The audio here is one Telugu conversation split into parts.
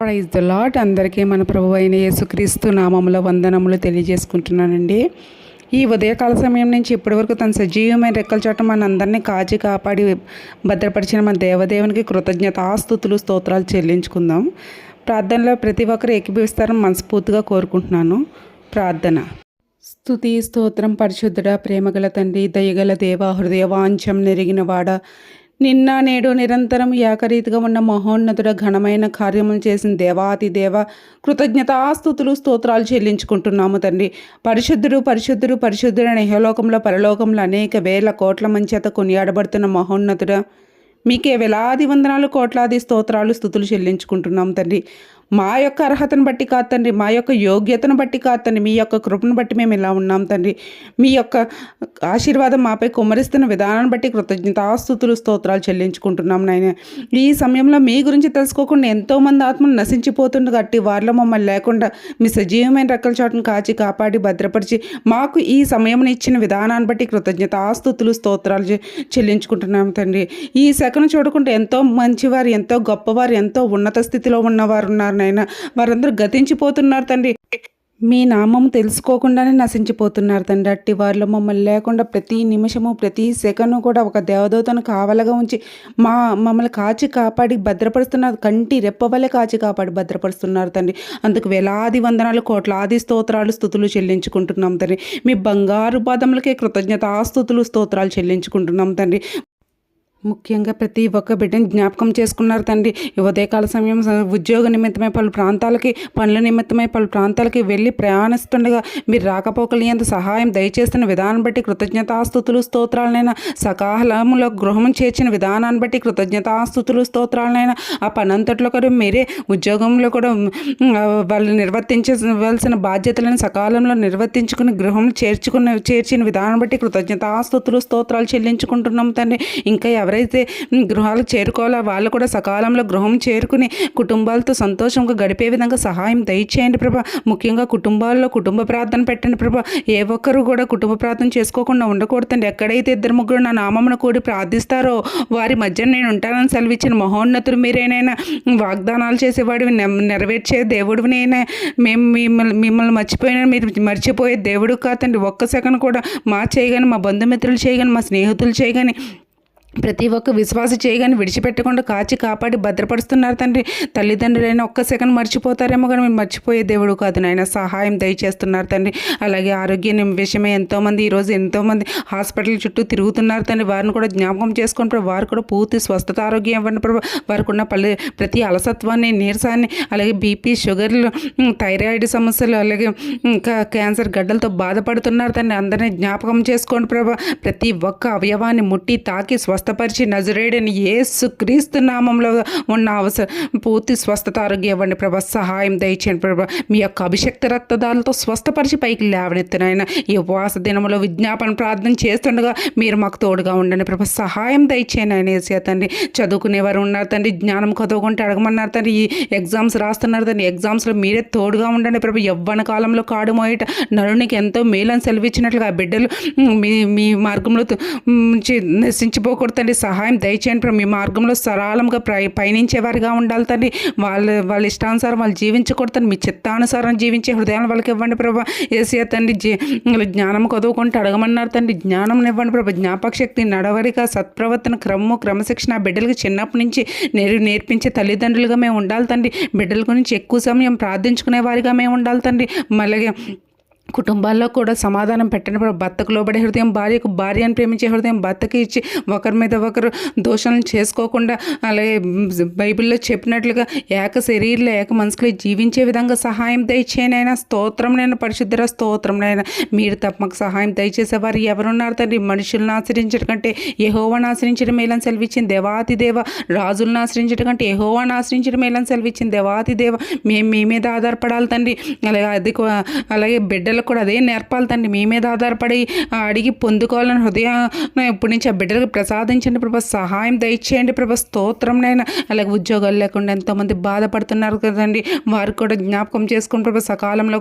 ప్రైజ్ ద లాట్ అందరికీ మన ప్రభు అయిన యేసుక్రీస్తు నామముల వందనములు తెలియజేసుకుంటున్నానండి. ఈ ఉదయకాల సమయం నుంచి ఇప్పటివరకు తన సజీవమైన రెక్కల చోట మన అందరినీ కాచి కాపాడి భద్రపరిచిన మన దేవదేవునికి కృతజ్ఞత ఆస్తుతులు స్తోత్రాలు చెల్లించుకుందాం. ప్రార్థనలో ప్రతి ఒక్కరు ఏకీభవిస్తారని మనస్ఫూర్తిగా కోరుకుంటున్నాను. ప్రార్థన. స్థుతి స్తోత్రం పరిశుద్ధుడ ప్రేమగల తండ్రి దయగల దేవ హృదయ వాంఛం నెరిగిన వాడ నిన్న నేడు నిరంతరం ఏకరీతిగా ఉన్న మహోన్నతుడ ఘనమైన కార్యములు చేసిన దేవాతి దేవ కృతజ్ఞతాస్తుతులు స్తోత్రాలు చెల్లించుకుంటున్నాము తండ్రి. పరిశుద్ధుడు పరిశుద్ధుడు పరిశుద్ధుడు ఇహలోకంలో పరలోకంలో అనేక వేల కోట్ల మంచేత కొనియాడబడుతున్న మహోన్నతుడ మీకే వేలాది వందనాలు కోట్లాది స్తోత్రాలు స్థుతులు చెల్లించుకుంటున్నాం తండ్రి. మా యొక్క అర్హతను బట్టి కాదు తండ్రి మా యొక్క యోగ్యతను బట్టి కాదు తండ్రి మీ యొక్క కృపను బట్టి మేము ఇలా ఉన్నాం తండ్రి. మీ యొక్క ఆశీర్వాదం మాపై కుమ్మరిస్తున్న విధానాన్ని బట్టి కృతజ్ఞతాస్తుతులు స్తోత్రాలు చెల్లించుకుంటున్నాం నాయన. ఈ సమయంలో మీ గురించి తెలుసుకోకుండా ఎంతోమంది ఆత్మలు నశించిపోతుండగా కాబట్టి వారిలో మమ్మల్ని లేకుండా మీ సజీవమైన రెక్కల చోటును కాచి కాపాడి భద్రపరిచి మాకు ఈ సమయం ఇచ్చిన విధానాన్ని బట్టి కృతజ్ఞతాస్తుతులు స్తోత్రాలు చెల్లించుకుంటున్నాం తండ్రి. ఈ సెకను చూడకుండా ఎంతో మంచివారు ఎంతో గొప్పవారు ఎంతో ఉన్నత స్థితిలో ఉన్నవారు ఉన్నారు నాయన వారందరూ గతించిపోతున్నారు తండ్రి. మీ నామం తెలుసుకోకుండానే నశించిపోతున్నారు తండ్రి. అట్టి వారిలో మమ్మల్ని లేకుండా ప్రతి నిమిషము ప్రతి సెకండ్ కూడా ఒక దేవదూతను కావలగా ఉంచి మా మమ్మల్ని కాచి కాపాడి భద్రపరుస్తున్నారు. కంటి రెప్పవలే కాచి కాపాడి భద్రపరుస్తున్నారు తండ్రి. అందుకు వేలాది వందనాలు కోట్లాది స్తోత్రాలు స్థుతులు చెల్లించుకుంటున్నాం తండ్రి. మీ బంగారు పాదములకే కృతజ్ఞత స్థుతులు స్తోత్రాలు చెల్లించుకుంటున్నాం తండ్రి. ముఖ్యంగా ప్రతి ఒక్క బిడ్డని జ్ఞాపకం చేసుకున్నారు తండ్రి. ఈ ఉదయకాల సమయం ఉద్యోగ నిమిత్తమై పలు ప్రాంతాలకి పనుల నిమిత్తమై పలు ప్రాంతాలకి వెళ్ళి ప్రయాణిస్తుండగా మీరు రాకపోకలు ఎంత సహాయం దయచేస్తున్న విధానం బట్టి కృతజ్ఞతాస్తుతులు స్తోత్రాలనైనా సకాలంలో గృహం చేర్చిన విధానాన్ని బట్టి కృతజ్ఞతాస్తుతులు స్తోత్రాలనైనా ఆ పనంతట్లో కూడా మీరే ఉద్యోగంలో కూడా వాళ్ళు నిర్వర్తించవలసిన బాధ్యతలను సకాలంలో నిర్వర్తించుకుని గృహం చేర్చుకున్న చేర్చిన విధానం బట్టి కృతజ్ఞతాస్తుతులు స్తోత్రాలు చెల్లించుకుంటున్నాం తండ్రి. ఇంకా ఎవరైతే గృహాలకు చేరుకోవాలో వాళ్ళు కూడా సకాలంలో గృహం చేరుకుని కుటుంబాలతో సంతోషంగా గడిపే విధంగా సహాయం దయచేయండి ప్రభా. ముఖ్యంగా కుటుంబాల్లో కుటుంబ ప్రార్థన పెట్టండి ప్రభా. ఏ ఒక్కరు కూడా కుటుంబ ప్రార్థన చేసుకోకుండా ఉండకూడదండి. ఎక్కడైతే ఇద్దరు ముగ్గురు నా నామమును కూడి ప్రార్థిస్తారో వారి మధ్య నేను ఉంటానని సెలవిచ్చిన మహోన్నతుడు మీరేనైనా వాగ్దానాలు చేసేవాడివి నెరవేర్చే దేవుడివినైనా మేము మిమ్మల్ని మిమ్మల్ని మర్చిపోయినా మీరు మర్చిపోయే దేవుడు కాదండి. ఒక్క సెకండ్ కూడా మా చేయగాని మా బంధుమిత్రులు చేయగాని మా స్నేహితులు చేయగాని ప్రతి ఒక్క విశ్వాస చేయగానే విడిచిపెట్టకుండా కాచి కాపాడి భద్రపరుస్తున్నారు తండ్రి. తల్లిదండ్రులైనా ఒక్క సెకండ్ మర్చిపోతారేమో కానీ మేము మర్చిపోయే దేవుడు కాదు నాయన. సహాయం దయచేస్తున్నారు తండ్రి. అలాగే ఆరోగ్యం విషయమే ఎంతోమంది ఈరోజు ఎంతోమంది హాస్పిటల్ చుట్టూ తిరుగుతున్నారు తండ్రి. వారిని కూడా జ్ఞాపకం చేసుకొని వారు కూడా పూర్తి స్వస్థత ఆరోగ్యం ఇవ్వండి ప్రభు. వారికి ఉన్న పల్లె ప్రతి అలసత్వాన్ని నీరసాన్ని అలాగే బీపీ షుగర్లు థైరాయిడ్ సమస్యలు అలాగే ఇంకా క్యాన్సర్ గడ్డలతో బాధపడుతున్నారు తండ్రి. అందరినీ జ్ఞాపకం చేసుకోండి ప్రభా. ప్రతి ఒక్క అవయవాన్ని ముట్టి తాకి స్వస్థ స్వస్థపరిచి నజరేడని ఏసు క్రీస్తు నామంలో ఉన్న అవసరం పూర్తి స్వస్థత ఆరోగ్యం ఇవ్వండి ప్రభా. సహాయం దయచేయండి ప్రభా. మీ యొక్క అభిషక్త రక్తదాలతో స్వస్థపరిచి పైకి లేవనెత్తినాయన ఈ ఉపవాస దినంలో విజ్ఞాపన ప్రార్థన చేస్తుండగా మీరు మాకు తోడుగా ఉండండి ప్రభా. సహాయం దయచేయండి ఆయన ఏసీ తండ్రి. చదువుకునేవారు ఉన్నారు తండ్రి. జ్ఞానం చదువుకుంటే అడగమన్నారు తండ్రి. ఈ ఎగ్జామ్స్ రాస్తున్నారు తండ్రి. ఎగ్జామ్స్లో మీరే తోడుగా ఉండండి ప్రభు. యవ్వన కాలంలో కాడు మోయట నరునికి ఎంతో మేలని సెలవిచ్చినట్లుగా ఆ బిడ్డలు మీ మీ మార్గంలో నశించిపోకూడదు తండ్రి సహాయం దయచేయండి ప్రభు. మీ మార్గంలో సరళంగా ప్రై పయనించేవారిగా ఉండాలి తండ్రి వాళ్ళ వాళ్ళ ఇష్టానుసారం వాళ్ళు జీవించకూడదు మీ చిత్తానుసారం జీవించే హృదయాలను వాళ్ళకి ఇవ్వండి ప్రభా. ఏసీ తండ్రి జీ జ్ఞానం చదువుకుంటే అడగమన్నారు తండ్రి జ్ఞానం ఇవ్వండి ప్రభా. జ్ఞాపక శక్తి నడవడిక సత్ప్రవర్తన క్రమము క్రమశిక్షణ బిడ్డలకి చిన్నప్పటి నుంచి నేరు నేర్పించే తల్లిదండ్రులుగా మేము ఉండాలి తండ్రి బిడ్డల గురించి ఎక్కువ సమయం ప్రార్థించుకునే వారిగా మేము ఉండాలి తండ్రి మళ్ళీ కుటుంబాల్లో కూడా సమాధానం పెట్టినప్పుడు భర్తకు లోబడే హృదయం భార్యకు భార్యను ప్రేమించే హృదయం భర్తకి ఇచ్చి ఒకరి మీద ఒకరు దోషాలను చేసుకోకుండా అలాగే బైబిల్లో చెప్పినట్లుగా ఏక శరీరంలో ఏక మనసులో జీవించే విధంగా సహాయం దయచేయనైనా స్తోత్రంనైనా పరిశుద్ధర స్తోత్రంనైనా మీరు తప్ప మాకు సహాయం దయచేసేవారు ఎవరున్నారు తండ్రి? మనుషులను ఆశ్రయించడం కంటే యహోవాను ఆశ్రయించడం మేలని సెలవిచ్చింది దేవాతి దేవ రాజులను ఆశ్రయించడం కంటే యహోవాను ఆశ్రయించడం మేలని సెలవిచ్చింది దేవాతి దేవ మేము మీ మీద ఆధారపడాలి తండ్రి. అలాగే అది అలాగే బిడ్డలు బిడ్డలకు కూడా అదే నేర్పాలి తండ్రి. మీ మీద ఆధారపడి అడిగి పొందుకోవాలని హృదయం ఇప్పటి నుంచి ఆ బిడ్డలకు ప్రసాదించండి ప్రభా. సహాయం దయచేయండి ప్రభా. స్తోత్రం నైనా అలాగే ఉద్యోగాలు లేకుండా ఎంతోమంది బాధపడుతున్నారు కదండి. వారు కూడా జ్ఞాపకం చేసుకుని ప్రభా సకాలంలో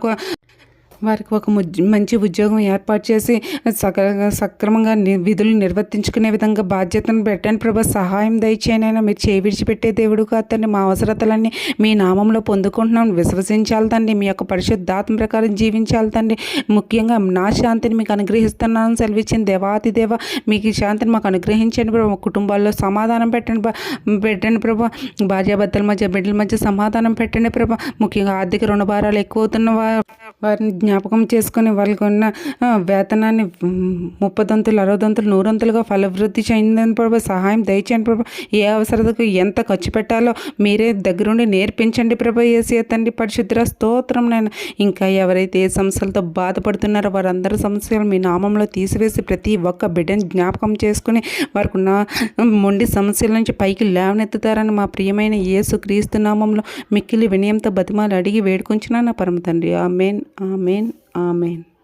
వారికి ఒక మంచి ఉద్యోగం ఏర్పాటు చేసి సక సక్రమంగా ని- విధులు నిర్వర్తించుకునే విధంగా బాధ్యతను పెట్టండి ప్రభా. సహాయం దయచేయనైనా మీరు చేయి విడిచిపెట్టే దేవుడు కాదు తండ్రి. మా అవసరతలన్నీ మీ నామంలో పొందుకుంటున్నాం. విశ్వసించాలి తండ్రి. మీ యొక్క పరిశుద్ధాత్మ ప్రకారం జీవించాలి తండ్రి. ముఖ్యంగా నా శాంతిని మీకు అనుగ్రహిస్తున్నాను సెలవిచ్చిన దేవాతి దేవ మీకు ఈ శాంతిని మాకు అనుగ్రహించండి ప్రభా. మా కుటుంబాల్లో సమాధానం పెట్టండి పెట్టండి ప్రభా. భార్యాభర్తల మధ్య బిడ్డల మధ్య సమాధానం పెట్టండి ప్రభా. ముఖ్యంగా ఆర్థిక రుణభారాలు ఎక్కువ అవుతున్న వారు వారిని జ్ఞాపకం చేసుకొని వాళ్ళకు ఉన్న వేతనాన్ని ముప్పదంతులు అరవదంతులు నూరంతులుగా ఫలవృద్ధి చెందని ప్రభు సహాయం దయచేయండి ప్రభా. ఏ అవసరతకు ఎంత ఖర్చు పెట్టాలో మీరే దగ్గరుండి నేర్పించండి ప్రభా ఏసీ తండ్రి పరిశుద్ర స్తోత్రం నేను ఇంకా ఎవరైతే ఏ సమస్యలతో బాధపడుతున్నారో వారందరి సమస్యలు మీ నామంలో తీసివేసి ప్రతి ఒక్క బిడ్డని జ్ఞాపకం చేసుకుని వారికి ఉన్న మొండి సమస్యల నుంచి పైకి లేవనెత్తుతారని మా ప్రియమైన యేసు క్రీస్తు నామంలో మిక్కిలి వినయంతో బతిమాలు అడిగి వేడుకుంటున్నాను నా పరమ తండ్రి. Main Amén, amén.